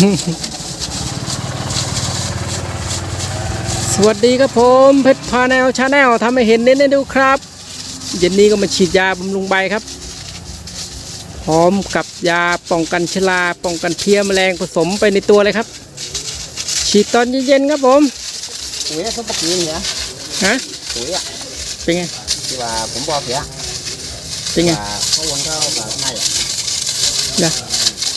สวัสดีครับผมเพชรพาแนลชาแนลทำให้เห็นเน้นให้ดูครับ เย็นนี้ก็มาฉีดยาบำรุงใบครับ พร้อมกับยาป้องกันชราป้องกันเพลี้ยแมลงผสมไปในตัวเลยครับ ฉีดตอนเย็นๆครับผมปุ๋ยเขาปกินเหรอฮะปุ๋ยอะเป็นไงที่ว่าผมบอกเสียเป็นไงว่าเขาวนเข้าแบบให้อะ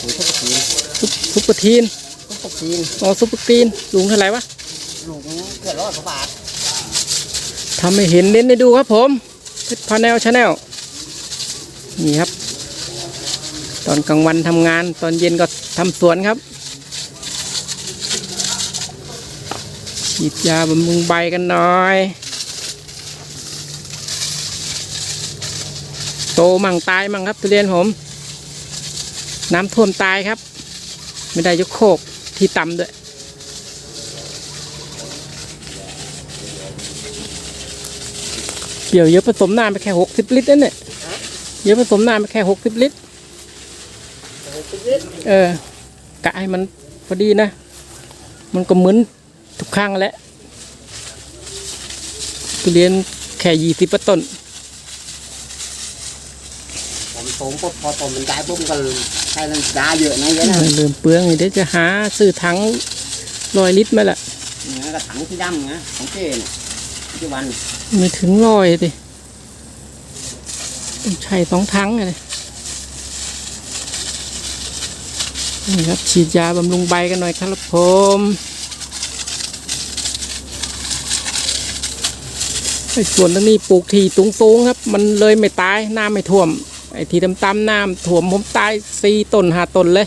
นะปุ๋ยเขาปกินซุปซุปเปอร์ทีนเขาปกินอ๋อซุปเปอร์กรีนลุงเท่าไหร่วะลูกนึงเกือบร้อยกว่าบาททำให้เห็นเน้นให้ดูครับผมเพชรพาแนลชาแนลนี่ครับ ตอนกลางวันทำงานตอนเย็นก็ทำสวนครับฉีดยาบำรุงใบกันหน่อย โตมั่งตายมั่งครับทุเรียนผม น้ำท่วมตายครับ ไม่ได้ยกโคกที่ต่ำด้วย เดี๋ยวเยอะผสมน้ำไปแค่หกสิบลิตรนั่นเนี่ยเยอะผสมน้ำไปแค่หกสิบลิตร เออกะให้มันพอดีนะ มันก็เหมือนทุกครั้งแหละทุเรียนแค่ยี่สิบต้น ผมโตปุ๊บพอต้นมันได้ปุ๊บมันก็ใช้น้ำยาเยอะนะเยอะนะเริ่มเปลืองเดี๋ยวจะหาซื้อถังร้อยลิตรมาละเนี่ยกระถังที่ดำนะของเจ้เนี่ยที่วันไม่ถึงร้อยดิต้องใช้สองถังอะเลยนี่ครับฉีดยาบำรุงใบกันหน่อยครับผมไอ้ส่วนตรงนี้ปลูกทีตุงสูงๆครับ มันเลยไม่ตายน้ำไม่ท่วม ไอ้ทีต่ำๆน้ำท่วมผมตายสี่ต้นห้าต้นเลย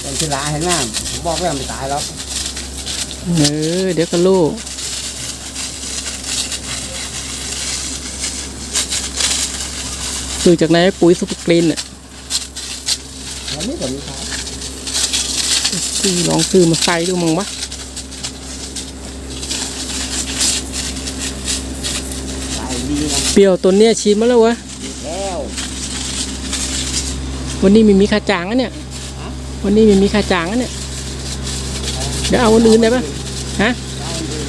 เป็นที่ร้านเห็นไหมผมบอกว่าไม่ตายหรอกเออเดี๋ยวก็ลูกซื้อจากไหนปุ๋ยซุปเปอร์กรีนเนี่ยวันนี้ผมขายซื้อลองซื้อมาใส่ดูมั้งวะ ขาย ดีนะเปรี้ยวตัวเนี้ยฉีดมาแล้ววะแล้ววันนี้ไม่มีค่าจ้างอะเนี่ย วันนี้ไม่มีค่าจ้างอะเนี่ย เดี๋ยวเอาวันอื่นได้ปะฮะ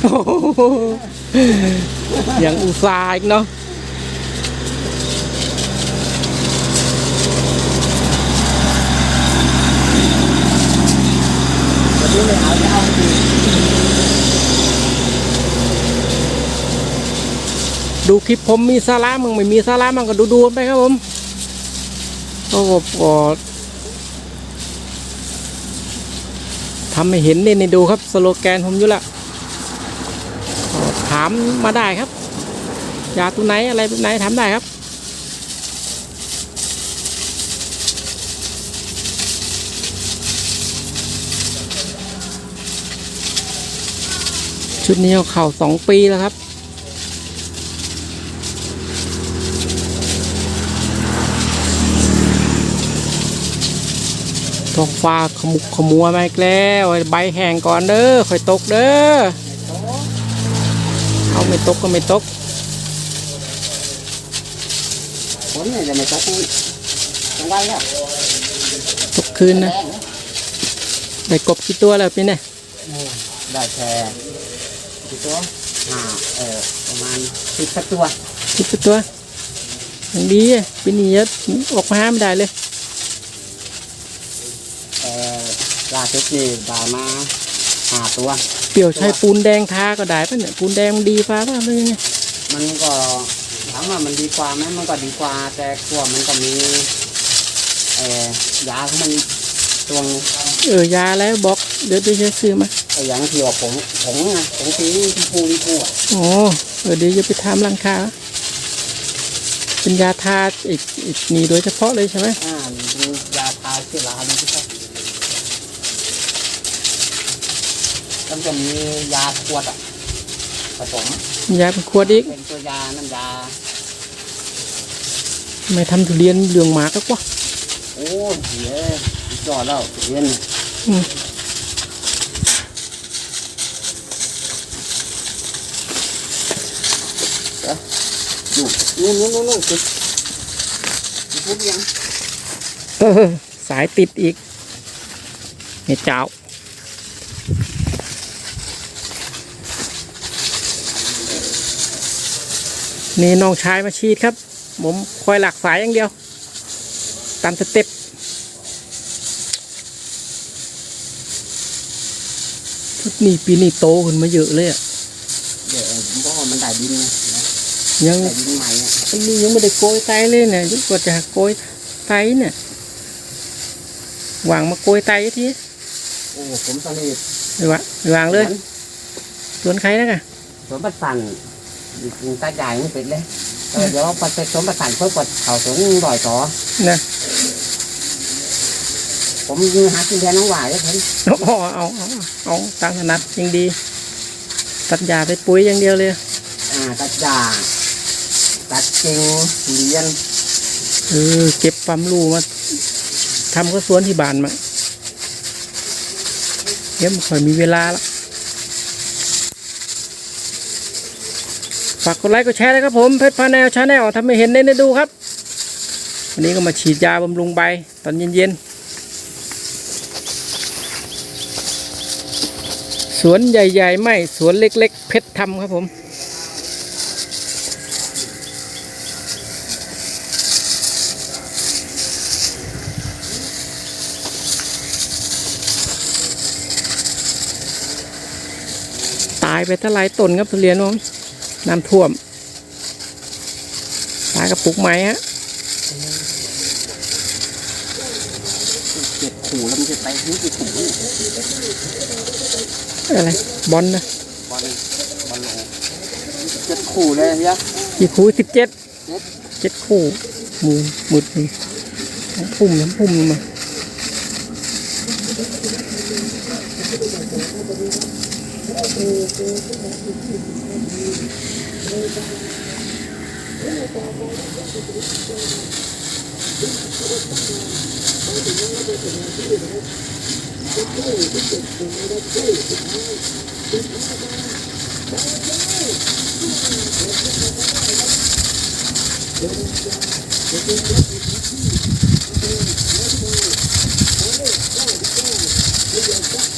โอ้โหอย่างอุตส่าห์อีกเนาะวันนี้ไม่เอาจะเอาดี ดูคลิปผมมีสาระมึงไม่มีสาระมึงก็ดูดูๆไปครับผมโอ้โหก็ทำให้เห็นเนี่ยในดูครับสโลแกนผมอยู่ละถามมาได้ครับยาตัวไหนอะไรแบบไหนถามได้ครับชุดนี้เอาเข่าสองปีแล้วครับ ท้องฟ้าขมุกขมัวมาอีกแล้วไอ้ใบแห้งก่อนเด้อค่อยตกเด้อเอาไม่ตกก็ไม่ตกผลเนี่ยจะไม่ตกทั้งวันแล้วตกคืนนะแรงนะได้กบกี่ตัวแล้วพี่เนี่ยได้แค่กี่ตัวห้าเออประมาณสิบตัวสิบกว่าตัวอย่างดีอะปีนี้เยอะออกมาห้ามไม่ได้เลย เอ อล่าสุดนี่ได้มาห้าตัว เปรียวใช้ปูนแดงทาก็ได้ป่ะเนี่ยปูนแดงมันดีฟ้าป่ะหรือยังไงมันก็ถามว่ามันดีกว่าไหมมันก็ดีกว่า แต่กลัวมันก็มีเออยาของมันตัวนึงเออยาแล้วบอกเดี๋ยวเดี๋ยวจะซื้อมาไอ้อย่างที่ว่าผงผงนะผงสีชมพูชมพูอะอ๋อเออเดี๋ยวจะไปทำรังคาเป็นยาทาอีกอีกนี่โดยเฉพาะเลยใช่ไหมอ่าดูยาทาเชื้อราดูสิครับแล้วจะมียาขวดอะผสมยาเป็นขวดอีก เป็นตัวยาน้ำยา ไม่ทำทุเรียนเหลืองหมากก็กว่าโอ้ยเหี้ยจอดแล้วเรียนอืมอยู่นู่นนู่นนู่นนู่นจุดจุดพูดยังเออสายติดอีกเห็ดเจ้า นี่น้องชายมาฉีดครับ ผมคอยหลักสายอย่างเดียว ตามสเต็ปชุดนี้ปีนี้โตขึ้นมาเยอะเลยอะเดี๋ยวผมบอกว่ามันได้ดินไงยังได้ดินใหม่อะอันนี้ยังไม่ได้โกยไตเลยเนี่ยยุกว่าจะโกยไตเนี่ยหวางมาโกยไตทีโอ้ผมตอนนี้ไม่วะไม่วางเลยสวนใครนะกะสวนประสันอยู่ ตาใหญ่ไม่เป็นเลยเออเดี๋ยวพอไปสวนประสันเพิ่มกว่าเขาสวนลอยต่อนะผมยืนหากินแทนน้องหวายแล้วผมเอาเอาเอาเอาเอาตามถนัดยังดี ตัดยาไปปุ๋ยอย่างเดียวเลย อ่า ตัดหญ้าตัดกิ่งเรียนเออเก็บความรู้มาทำก็สวนที่บ้านมาเดี๋ยวมันค่อยมีเวลาละ ฝากกดไลค์กดแชร์เลยครับผมเพชรพาแนลชาแนลทำให้เห็นเน้นได้ดูครับ วันนี้ก็มาฉีดยาบำรุงใบตอนเย็นๆ สวนใหญ่ๆ ไม่ สวนเล็กๆ เพชรทำครับผมตายไปเท่าไรต้นครับทุเรียนน้อง น้ำท่วมตากับปลูกไหมฮะเก็บขู่แล้วมันจะไปนี่กี่ขู่อะไร บอลนะบอลบอลลงเก็บขู่เลยเนี่ยกี่คู่สิบเจ็ดเจ็ดคู่มือมืดมือน้ำพุ่มน้ำพุ่มลงมา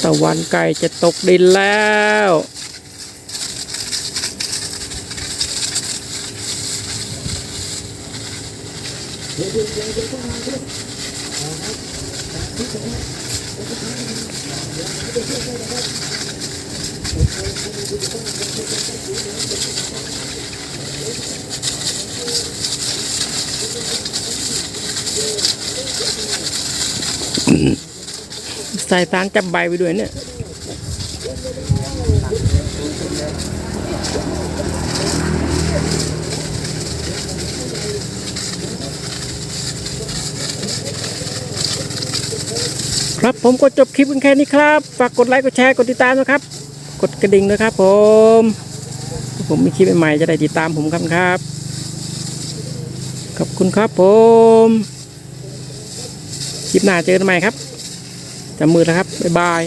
ตะวันไก่จะตกดินแล้ว ใส่สารจับใบไปด้วยเนี่ย ครับผมก็จบคลิปกันแค่นี้ครับ ฝากกดไลค์กดแชร์กดติดตามนะครับ กดกระดิ่งด้วยครับ ผม ผมมีคลิปใหม่ๆจะได้ติดตามผมครับครับ ขอบคุณครับผม คลิปหน้าเจอกันใหม่ครับจับมือแล้วครับบ๊ายบาย